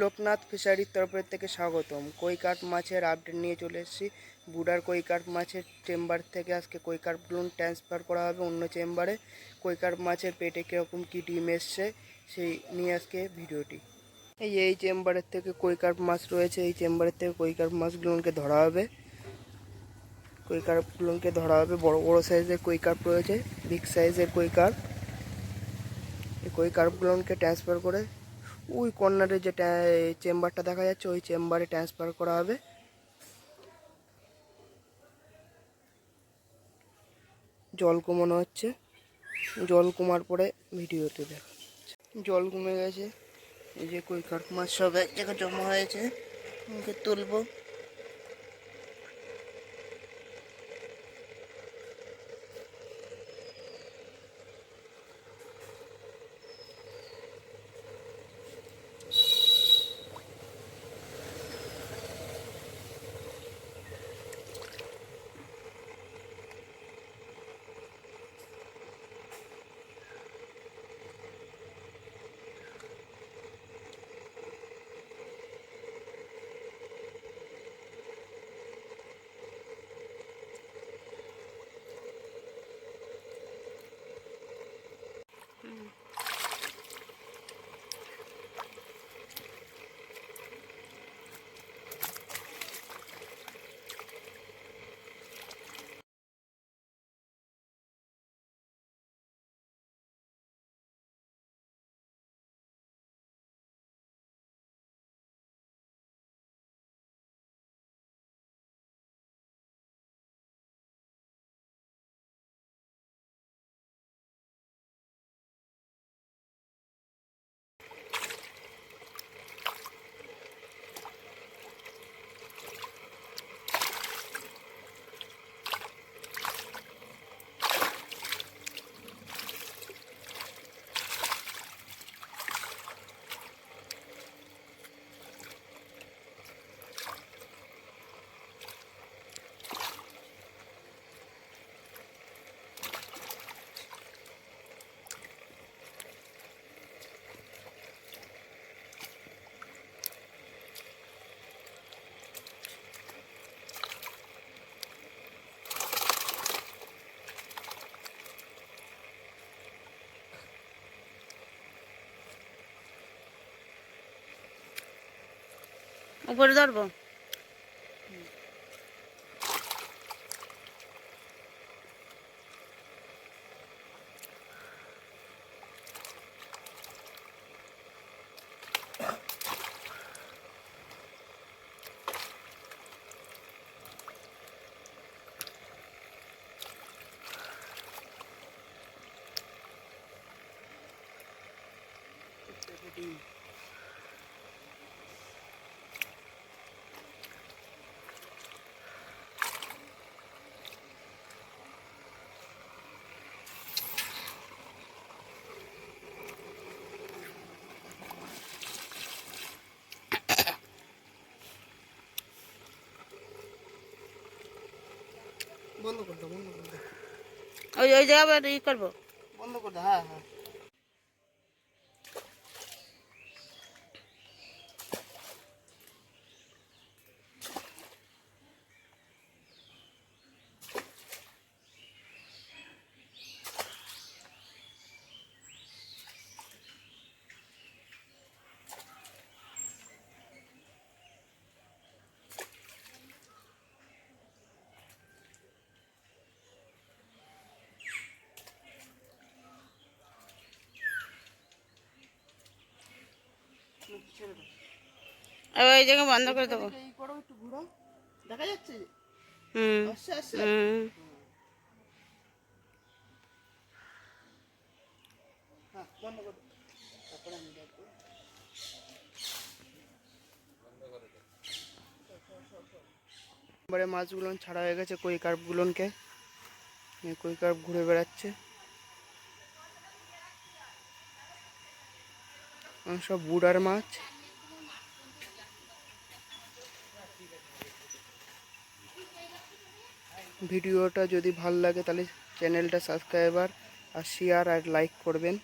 লোকনাথ ফিশারির তরফের থেকে স্বাগতম। কৈকাট মাছের আপডেট নিয়ে চলে এসেছি। বুডার কৈকাট মাছের চেম্বার থেকে আজকে কৈকাটগুলো ট্রান্সফার করা হবে অন্য চেম্বারে কৈকাট মাছের পেটে কীরকম কী ডিম এসছে, সেই নিয়ে আজকে ভিডিওটি। এই এই চেম্বারের থেকে কৈকাট মাছ রয়েছে, এই চেম্বারের থেকে কৈকাট মাছগুলোকে ধরা হবে। কৈকারগুলোকে ধরা হবে, বড় বড় সাইজের কৈকার রয়েছে বিগ সাইজের কৈকার এই কৈকারগুলোকে ট্রান্সফার করে ওই কর্নারে যে চেম্বারটা দেখা যাচ্ছে, ওই চেম্বারে ট্রান্সফার করা হবে। জল কমানো হচ্ছে। জল কমার পরে ভিডিওতে দেখা জল কমে গেছে। এই যে কৈকার মাছ সব এক জায়গায় জমা হয়েছে। ওকে তুলবো। উপরে ধরবো বন্ধ করে দাও বন্ধ করে দাও ওই ওই জায়গা ই করব। বন্ধ করে দাও হ্যাঁ হ্যাঁ। ওই জায়গা বন্ধ করে দেবো। দেখা যাচ্ছে হুম হুম। হ্যাঁ এবারে মাছগুলো ছাড়া হয়ে গেছে কই কার্পগুলোকে কই কার্প ঘুরে বেড়াচ্ছে। সব বুড়ার মাছ। ভিডিওটা যদি ভালো লাগে তাহলে চ্যানেলটা সাবস্ক্রাইবার আর শেয়ার আর লাইক করবেন।